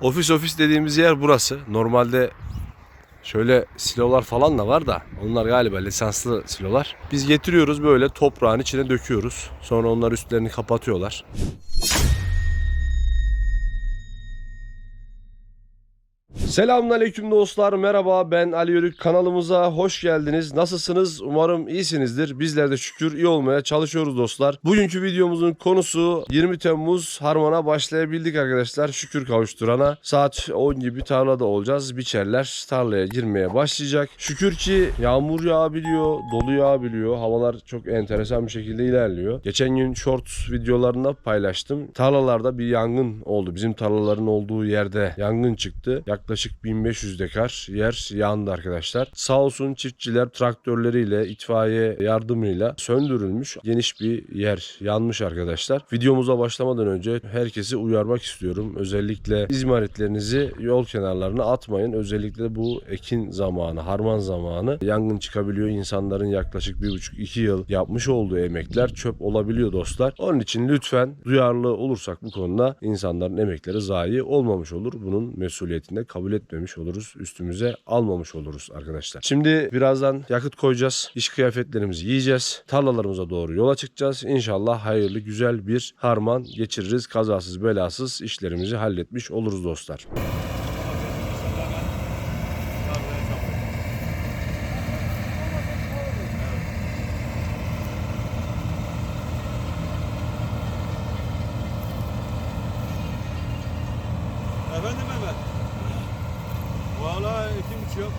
Ofis ofis dediğimiz yer burası. Normalde şöyle silolar falan da var da onlar galiba lisanslı silolar. Biz getiriyoruz böyle toprağın içine döküyoruz. Sonra onlar üstlerini kapatıyorlar. Selamünaleyküm dostlar. Merhaba ben Ali Yörük. Kanalımıza hoş geldiniz. Nasılsınız? Umarım iyisinizdir. Bizler de şükür iyi olmaya çalışıyoruz dostlar. Bugünkü videomuzun konusu 20 Temmuz harmana başlayabildik arkadaşlar. Şükür kavuşturana. Saat 10 gibi tarlada olacağız. Biçerler tarlaya girmeye başlayacak. Şükür ki yağmur yağabiliyor, dolu yağabiliyor. Havalar çok enteresan bir şekilde ilerliyor. Geçen gün short videolarında paylaştım. Tarlalarda bir yangın oldu. Bizim tarlaların olduğu yerde yangın çıktı. Yaklaşık 1500 dekar yer yandı arkadaşlar. Sağ olsun çiftçiler traktörleriyle, itfaiye yardımıyla söndürülmüş geniş bir yer yanmış arkadaşlar. Videomuza başlamadan önce herkesi uyarmak istiyorum. Özellikle izmaritlerinizi yol kenarlarına atmayın. Özellikle bu ekin zamanı, harman zamanı yangın çıkabiliyor. İnsanların yaklaşık bir buçuk iki yıl yapmış olduğu emekler çöp olabiliyor dostlar. Onun için lütfen duyarlı olursak bu konuda insanların emekleri zayi olmamış olur. Bunun mesuliyetini de kabul etmemiş oluruz. Üstümüze almamış oluruz arkadaşlar. Şimdi birazdan yakıt koyacağız. İş kıyafetlerimizi giyeceğiz. Tarlalarımıza doğru yola çıkacağız. İnşallah hayırlı güzel bir harman geçiririz. Kazasız belasız işlerimizi halletmiş oluruz dostlar. Efendim Mehmet. Valla ekim biçiyorum.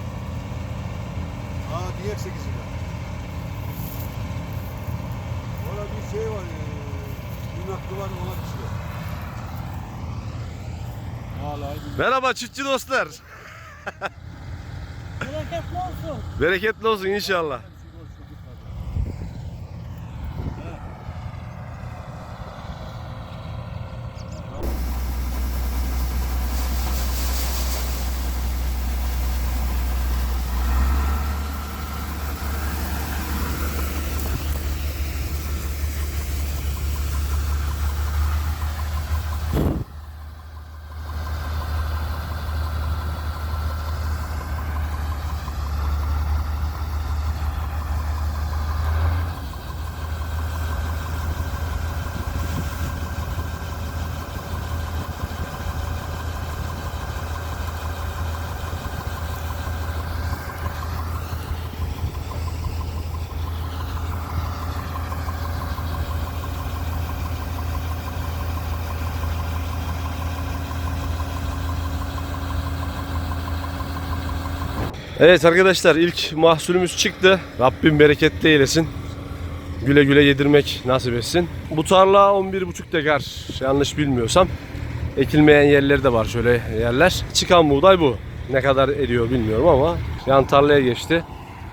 Aa diğer sekizinde. Valla bir şey var. E, gün hakkı var ona. Valla Merhaba çiftçi dostlar. Bereketli olsun. Bereketli olsun inşallah. Evet arkadaşlar ilk mahsulümüz çıktı. Rabbim bereketli eylesin. Güle güle yedirmek nasip etsin. Bu tarla 11,5 dekar yanlış bilmiyorsam. Ekilmeyen yerleri de var şöyle yerler. Çıkan buğday bu. Ne kadar ediyor bilmiyorum ama yan tarlaya geçti.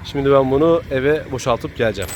Şimdi ben bunu eve boşaltıp geleceğim.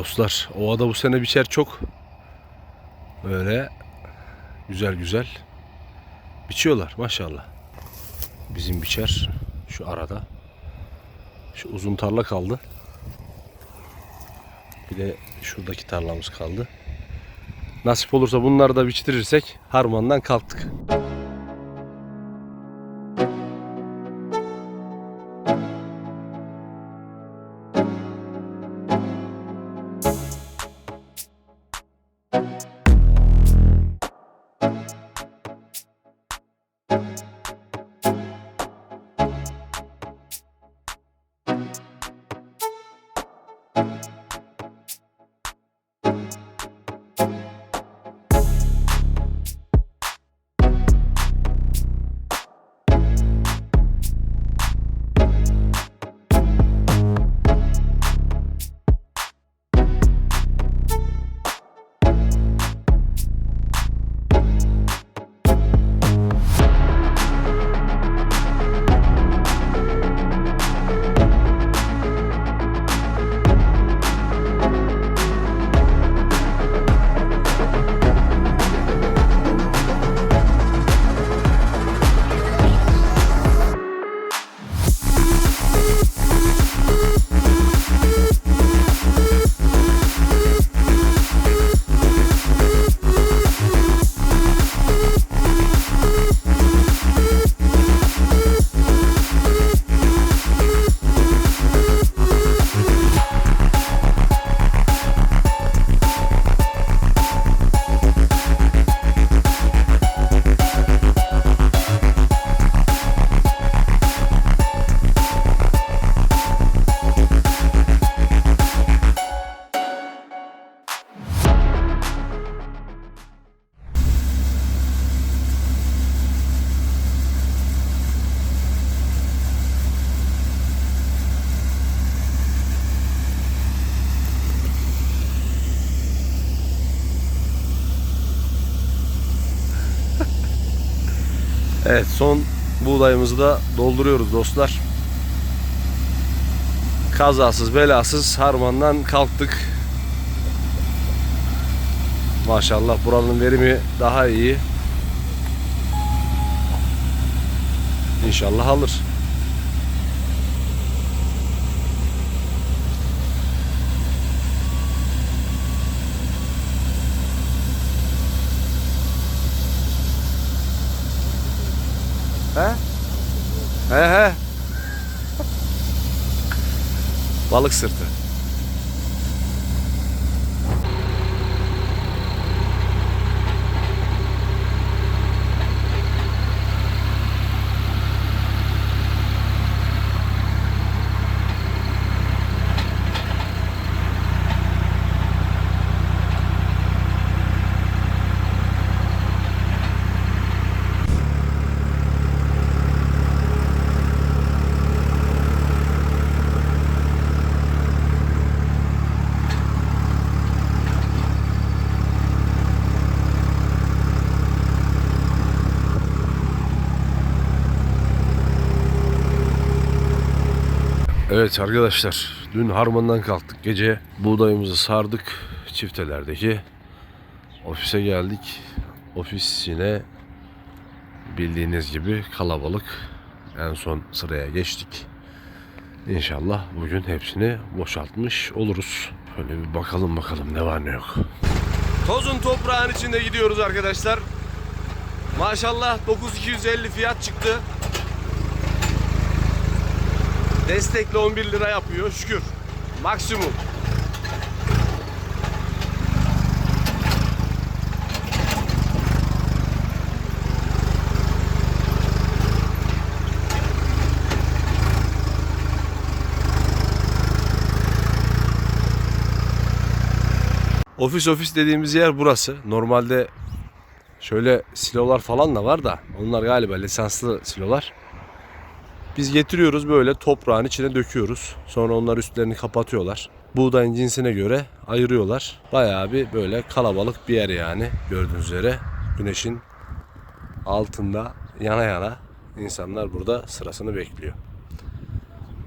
Dostlar ovada bu sene biçer çok. Böyle güzel güzel biçiyorlar maşallah. Bizim biçer şu arada. Şu uzun tarla kaldı. Bir de şuradaki tarlamız kaldı. Nasip olursa bunları da biçtirirsek harmandan kalktık. you Evet son buğdayımızı da dolduruyoruz dostlar. Kazasız belasız harmandan kalktık. Maşallah buranın verimi daha iyi. İnşallah alır. He? He he. Balık sırtı. Evet arkadaşlar dün harmandan kalktık. Gece buğdayımızı sardık çiftelerdeki. Ofise geldik. Ofis yine bildiğiniz gibi kalabalık. En son sıraya geçtik. İnşallah bugün hepsini boşaltmış oluruz. Şöyle bir bakalım bakalım ne var ne yok. Tozun toprağın içinde gidiyoruz arkadaşlar. Maşallah 9250 fiyat çıktı Destekle 11 lira yapıyor şükür. Maksimum. Ofis ofis dediğimiz yer burası. Normalde şöyle silolar falan da var da onlar galiba lisanslı silolar. Biz getiriyoruz böyle toprağın içine döküyoruz. Sonra onlar üstlerini kapatıyorlar. Buğdayın cinsine göre ayırıyorlar. Bayağı bir böyle kalabalık bir yer yani gördüğünüz üzere. Güneşin altında yana yana insanlar burada sırasını bekliyor.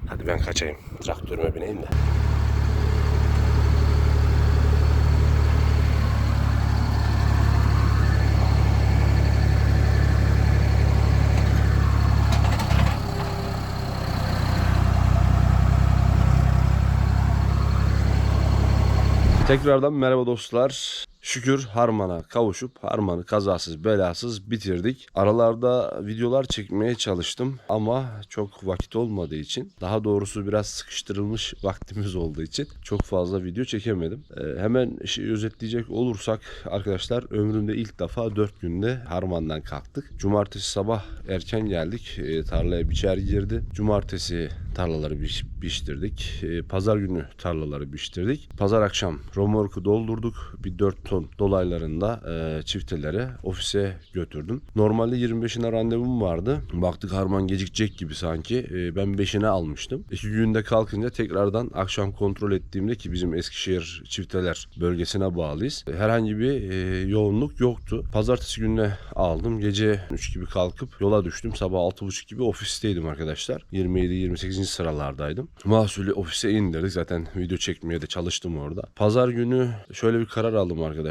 Hadi ben kaçayım. Traktörüme bineyim de. Tekrardan merhaba dostlar. Şükür Harman'a kavuşup Harman'ı kazasız belasız bitirdik. Aralarda videolar çekmeye çalıştım ama çok vakit olmadığı için daha doğrusu biraz sıkıştırılmış vaktimiz olduğu için çok fazla video çekemedim. Ee, hemen işi özetleyecek olursak arkadaşlar ömrümde ilk defa 4 günde Harman'dan kalktık. Cumartesi sabah erken geldik. Ee, tarlaya biçer girdi. Cumartesi tarlaları biç, biçtirdik. Ee, pazar günü tarlaları biçtirdik. Pazar akşam romorku doldurduk. Bir 4 ton dolaylarında e, çifteleri ofise götürdüm. Normalde 25'ine randevum vardı. Baktık harman gecikecek gibi sanki. E, ben 5'ine almıştım. İki günde kalkınca tekrardan akşam kontrol ettiğimde ki bizim Eskişehir çifteler bölgesine bağlıyız. Herhangi bir e, yoğunluk yoktu. Pazartesi gününe aldım. Gece 3 gibi kalkıp yola düştüm. Sabah 6.30 gibi ofisteydim arkadaşlar. 27-28. sıralardaydım. Mahsulü ofise indirdik. Zaten video çekmeye de çalıştım orada. Pazar günü şöyle bir karar aldım arkadaşlar.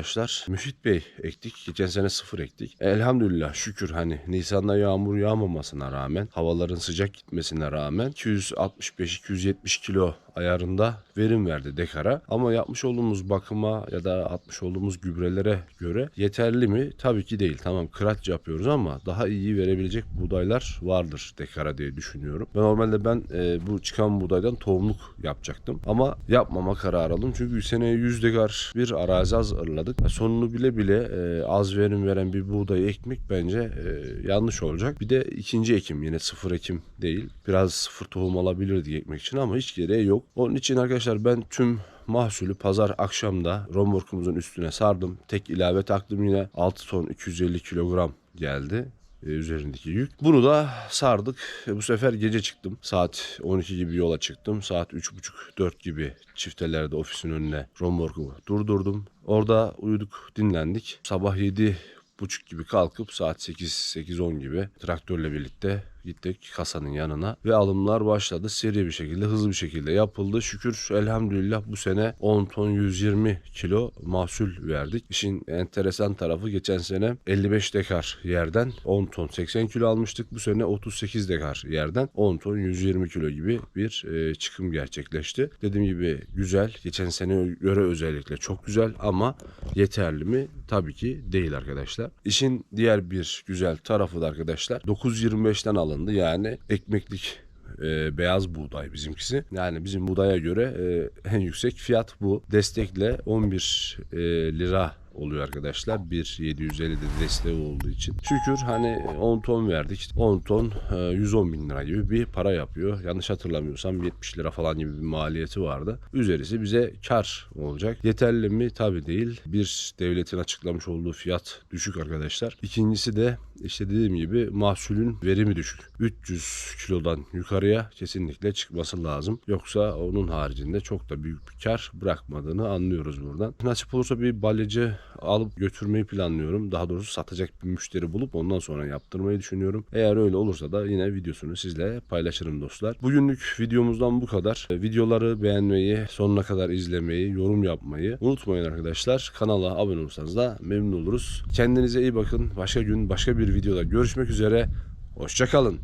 Müfit Bey ektik. Geçen sene sıfır ektik. Elhamdülillah şükür hani Nisan'da yağmur yağmamasına rağmen havaların sıcak gitmesine rağmen 265-270 kilo ayarında verim verdi dekara. Ama yapmış olduğumuz bakıma ya da atmış olduğumuz gübrelere göre yeterli mi? Tabii ki değil. Tamam kıraç yapıyoruz ama daha iyi verebilecek buğdaylar vardır dekara diye düşünüyorum. Ben normalde ben e, bu çıkan buğdaydan tohumluk yapacaktım. Ama yapmama kararı aldım. Çünkü seneye 100 dekar bir arazi az ırladık. E, Sonunu bile bile e, az verim veren bir buğdayı ekmek bence e, yanlış olacak. Bir de ikinci ekim yine sıfır ekim değil. Biraz sıfır tohum alabilir diye ekmek için ama hiç gereği yok. Onun için arkadaşlar ben tüm mahsulü pazar akşamda romorkumuzun üstüne sardım. Tek ilave taktım yine 6 ton 250 kilogram geldi e, üzerindeki yük. Bunu da sardık. E, Bu sefer gece çıktım. Saat 12 gibi yola çıktım. Saat 3.30-4 gibi çiftelerde ofisin önüne romorku durdurdum. Orada uyuduk, dinlendik. Sabah 7 buçuk gibi kalkıp saat 8 8 10 gibi traktörle birlikte gittik kasanın yanına ve alımlar başladı. Seri bir şekilde, hızlı bir şekilde yapıldı. Şükür elhamdülillah bu sene 10 ton 120 kilo mahsul verdik. İşin enteresan tarafı geçen sene 55 dekar yerden 10 ton 80 kilo almıştık. Bu sene 38 dekar yerden 10 ton 120 kilo gibi bir e, çıkım gerçekleşti. Dediğim gibi güzel. Geçen sene göre özellikle çok güzel ama yeterli mi? Tabii ki değil arkadaşlar. İşin diğer bir güzel tarafı da arkadaşlar 9.25'ten alındı. Yani ekmeklik e, beyaz buğday bizimkisi. Yani bizim buğdaya göre e, en yüksek fiyat bu. Destekle 11 e, lira oluyor arkadaşlar. 1.750 de desteği olduğu için. Şükür hani 10 ton verdik. 10 ton e, 110 bin lira gibi bir para yapıyor. Yanlış hatırlamıyorsam 70 lira falan gibi bir maliyeti vardı. Üzerisi bize kar olacak. Yeterli mi? Tabii değil. Bir devletin açıklamış olduğu fiyat düşük arkadaşlar. İkincisi de işte dediğim gibi mahsulün verimi düşük. 300 kilodan yukarıya kesinlikle çıkması lazım. Yoksa onun haricinde çok da büyük bir kar bırakmadığını anlıyoruz buradan. Nasip olursa bir balyacı alıp götürmeyi planlıyorum. Daha doğrusu satacak bir müşteri bulup ondan sonra yaptırmayı düşünüyorum. Eğer öyle olursa da yine videosunu sizle paylaşırım dostlar. Bugünlük videomuzdan bu kadar. Videoları beğenmeyi, sonuna kadar izlemeyi, yorum yapmayı unutmayın arkadaşlar. Kanala abone olursanız da memnun oluruz. Kendinize iyi bakın. Başka gün başka bir videoda görüşmek üzere. Hoşçakalın.